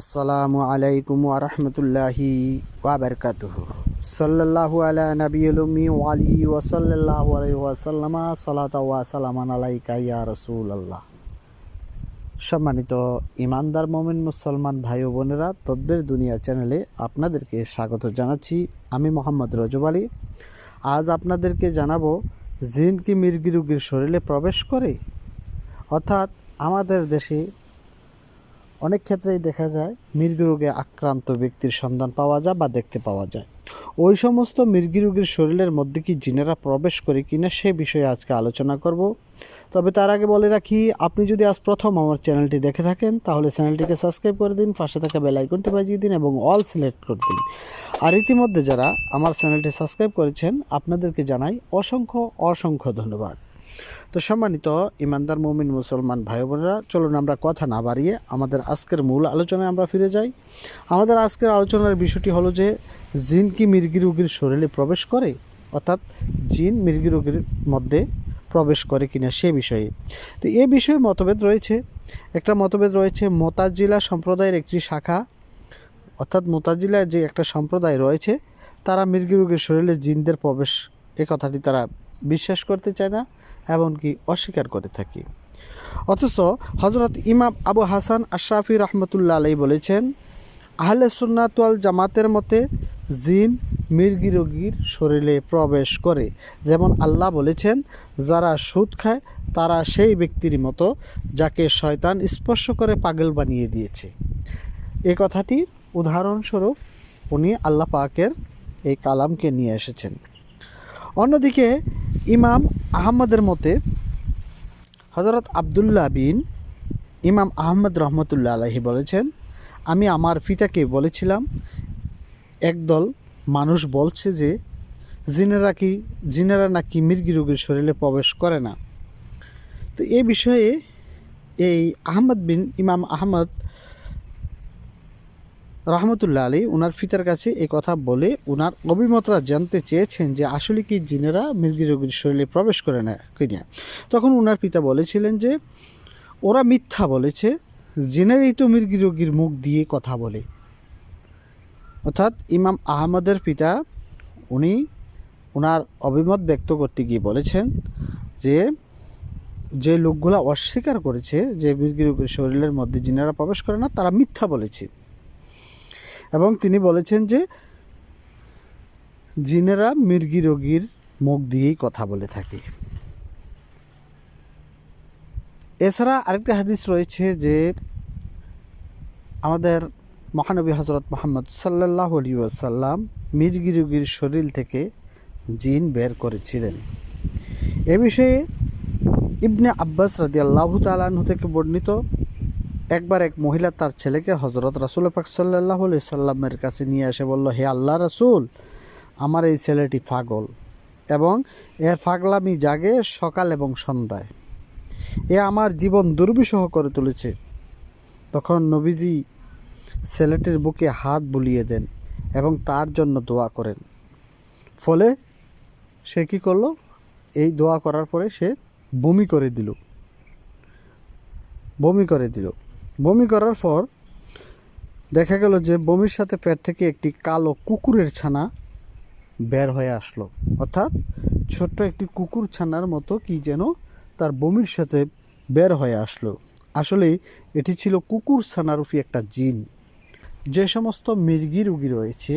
আসসালামু আলাইকুম ওরহমতুল্লাহি ওয়াবারকাতুহ সাল্লাল্লাহু আলা নবিয়ুল উম্মি ওয়া আলিহি ওয়া সাল্লাল্লাহু আলাইহি ওয়া সাল্লামা, সালাতা ওয়া সালামান আলাইকা রাসূলুল্লাহ। সম্মানিত ইমানদার মোমিন মুসলমান ভাই ও বোনেরা, তদ্বের দুনিয়া চ্যানেলে আপনাদেরকে স্বাগত জানাচ্ছি। আমি মোহাম্মদ রজব আলী। আজ আপনাদেরকে জানাব, জিন কি মির্গি শরীরে প্রবেশ করে? অর্থাৎ আমাদের দেশে অনেক ক্ষেত্রেই দেখা যায় মৃগী রোগে আক্রান্ত ব্যক্তির সন্ধান পাওয়া যায় বা দেখতে পাওয়া যায়। ওই সমস্ত মৃগী রোগীর শরীরের মধ্যে কি জিনেরা প্রবেশ করে কিনা সে বিষয়ে আজকে আলোচনা করব। তবে তার আগে বলে রাখি, আপনি যদি আজ প্রথম আমার চ্যানেলটি দেখে থাকেন, তাহলে চ্যানেলটিকে সাবস্ক্রাইব করে দিন, পাশে থাকা বেল আইকনটি বাজিয়ে দিন এবং অল সিলেক্ট করে দিন। আর ইতিমধ্যে যারা আমার চ্যানেলটি সাবস্ক্রাইব করেছেন, আপনাদেরকে জানাই অসংখ্য অসংখ্য ধন্যবাদ। তো সম্মানিত ইমানদার মুমিন মুসলমান ভাই বোনেরা চলুন আমরা কথা না বাড়িয়ে আমাদের আজকের মূল আলোচনায় আমরা ফিরে যাই। আমাদের আজকের আলোচনার বিষয়টি হলো যে, জিন কি মির্গি রোগীর শরীরে প্রবেশ করে? অর্থাৎ জিন মির্গি রোগীর মধ্যে প্রবেশ করে কিনা সে বিষয়ে। তো এ বিষয়ে মতভেদ রয়েছে। একটা মতভেদ রয়েছে, মোতাজিলা সম্প্রদায়ের একটি শাখা, অর্থাৎ মোতাজিলার যে একটা সম্প্রদায় রয়েছে, তারা মির্গি রোগীর শরীরে জিনদের প্রবেশ, এ কথাটি তারা বিশ্বাস করতে চায় না। এমনকি অস্বীকার করে থাকি। অথচ হজরত ইমাম আবু হাসান আশরাফি রহমতুল্লাহ আলাই বলেছেন, আহলে সুন্নাতুয়াল জামাতের মতে জিন মির্গি রোগীর শরীরে প্রবেশ করে। যেমন আল্লাহ বলেছেন, যারা সুদ খায়, তারা সেই ব্যক্তির মতো যাকে শয়তান স্পর্শ করে পাগল বানিয়ে দিয়েছে। এ কথাটি উদাহরণস্বরূপ উনি আল্লাহ পাকের এই কালামকে নিয়ে এসেছেন। অন্যদিকে ইমাম আহমদের মতে হজরত আবদুল্লাহ বিন ইমাম আহমদ রহমতুল্লাহ আলহি বলেছেন, আমি আমার পিতাকে বলেছিলাম, একদল মানুষ বলছে যে, জিনেরা কি, জিনেরা নাকি মির্গি রোগীর শরীরে প্রবেশ করে না? তো এ বিষয়ে এই আহমদ বিন ইমাম আহমদ রহমতুল্লাহ আলী ওনার পিতার কাছে এ কথা বলে ওনার অভিমতরা জানতে চেয়েছেন যে আসলে কি জিনেরা মৃগী রোগীর শরীরে প্রবেশ করে না কিনা তখন ওনার পিতা বলেছিলেন যে, ওরা মিথ্যা বলেছে, জিনেরই তো মৃগী রোগীর মুখ দিয়ে কথা বলে। অর্থাৎ ইমাম আহমদের পিতা, উনি ওনার অভিমত ব্যক্ত করতে গিয়ে বলেছেন যে যে লোকগুলা অস্বীকার করেছে যে মৃগী রোগীর শরীরের মধ্যে জিনেরা প্রবেশ করে না, তারা মিথ্যা বলেছে। এবং তিনি বলেছেন যে জিনেরা মির্গি রোগীর মুখ দিয়েই কথা বলে থাকে। এছাড়া আরেকটা হাদিস রয়েছে যে আমাদের মহানবী হজরত মোহাম্মদ সাল্লাহ আলী মির্গি রোগীর শরীর থেকে জিন বের করেছিলেন। এ বিষয়ে ইবনে আব্বাস রাদি আল্লাহ তালাহু থেকে বর্ণিত একবার এক মহিলা তার ছেলেকে হজরত রাসুল পাক সাল্লাহ সাল্লামের কাছে নিয়ে এসে বলল, হে আল্লাহ রাসুল, আমার এই ছেলেটি পাগল এবং এর পাগলামি জাগে সকাল এবং সন্ধ্যায়। এ আমার জীবন দুর্বিষহ করে তুলেছে। তখন নবীজি ছেলেটির বুকে হাত বুলিয়ে দেন এবং তার জন্য দোয়া করেন। ফলে সে কী করল? এই দোয়া করার পরে সে বমি করে দিল। বমি করে দিল। বমি করার পর দেখা গেল যে বমির সাথে পেট থেকে একটি কালো কুকুরের ছানা বের হয়ে আসলো। অর্থাৎ ছোট্ট একটি কুকুর ছানার মতো কি যেন তার বমির সাথে বের হয়ে আসলো। আসলে এটি ছিল কুকুর ছানারূপী একটা জিন। যে সমস্ত মির্গি রুগী রয়েছে,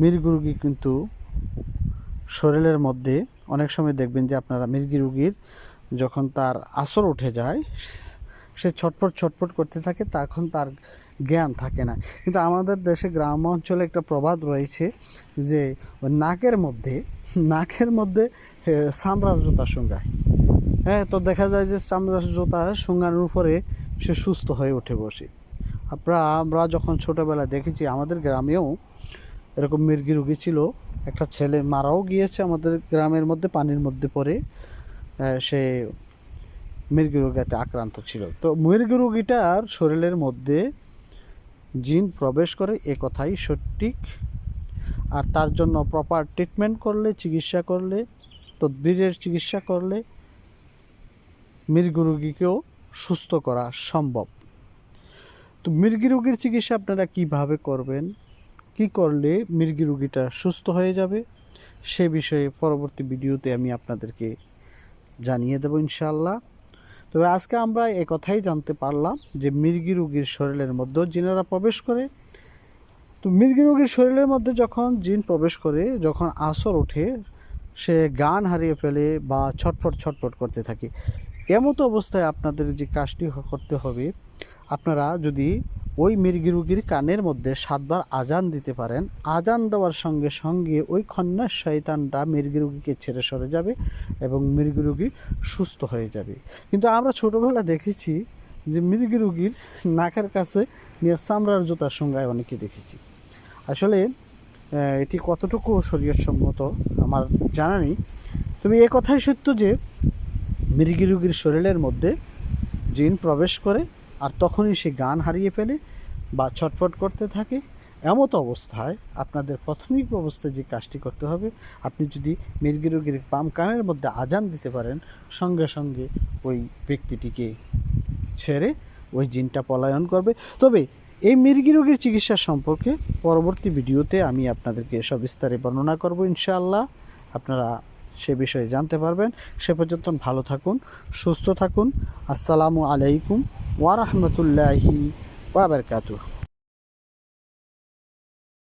মির্গি রুগী কিন্তু শরীরের মধ্যে অনেক সময় দেখবেন যে আপনারা মির্গি রুগীর যখন তার আসর উঠে যায় সে ছটফট ছটফট করতে থাকে, তখন তার জ্ঞান থাকে না। কিন্তু আমাদের দেশে গ্রাম অঞ্চলে একটা প্রবাদ রয়েছে যে, নাকের মধ্যে নাকের মধ্যে চামড়ার জুতা শুঙ্গায়। হ্যাঁ তো দেখা যায় যে চামড়ার জুতা শুঙ্গানোর উপরে সে সুস্থ হয়ে উঠে বসে। আমরা আমরা যখন ছোটোবেলায় দেখেছি, আমাদের গ্রামেও এরকম মির্গি রুগী ছিল। একটা ছেলে মারাও গিয়েছে আমাদের গ্রামের মধ্যে, পানির মধ্যে পড়ে। সে মৃগী রোগীতে আক্রান্ত ছিল। তো মৃগী রোগীটার শরীরের মধ্যে জিন প্রবেশ করে, এ কথাই সঠিক। আর তার জন্য প্রপার ট্রিটমেন্ট করলে, চিকিৎসা করলে, তদবিরের চিকিৎসা করলে মৃগী রোগীকেও সুস্থ করা সম্ভব। তো মৃগী রোগীর চিকিৎসা আপনারা কীভাবে করবেন? কি করলে মৃগী রোগীটা সুস্থ হয়ে যাবে? সে বিষয়ে পরবর্তী ভিডিওতে আমি আপনাদেরকে জানিয়ে দেবো ইনশাআল্লাহ। তবে আজকে আমরা এ কথাই জানতে পারলাম যে মৃগি রোগীর শরীরের মধ্যেও জিনেরা প্রবেশ করে। তো মৃগি রোগীর শরীরের মধ্যে যখন জিন প্রবেশ করে, যখন আসর ওঠে, সে গান হারিয়ে ফেলে বা ছটফট ছটফট করতে থাকে। এমতো অবস্থায় আপনাদের যে কাজটি করতে হবে, আপনারা যদি ওই মৃগী রোগীর কানের মধ্যে সাতবার আজান দিতে পারেন। আজান দেওয়ার সঙ্গে সঙ্গে ওই খন্যার শয়তানটা মৃগী রোগীকে ছেড়ে সরে যাবে এবং মৃগী রোগী সুস্থ হয়ে যাবে। কিন্তু আমরা ছোটোবেলা দেখেছি যে মৃগী রোগীর নাকের কাছে নিয়ে চামড়ার জুতার সঙ্গায় অনেকে দেখেছি। আসলে এটি কতটুকু শরীয়তসম্মত আমার জানা নেই। তবে এ কথাই সত্য যে মৃগী শরীরের মধ্যে জিন প্রবেশ করে আর তখনই সে গান হারিয়ে ফেলে বা ছটফট করতে থাকে, এমতো অবস্থায় আপনাদের প্রাথমিক অবস্থায় যে কাজটি করতে হবে, আপনি যদি মৃগী রোগীর বাম কানের মধ্যে আজান দিতে পারেন, সঙ্গে সঙ্গে ওই ব্যক্তিটিকে ছেড়ে ওই জিনটা পলায়ন করবে। তবে এই মৃগী রোগের চিকিৎসা সম্পর্কে পরবর্তী ভিডিওতে আমি আপনাদেরকে সবিস্তারে বর্ণনা করব ইনশাআল্লাহ। আপনারা সে বিষয়ে জানতে পারবেন। সে পর্যন্ত ভালো থাকুন, সুস্থ থাকুন। আসসালামু আলাইকুম ওয়া wabarakatuh.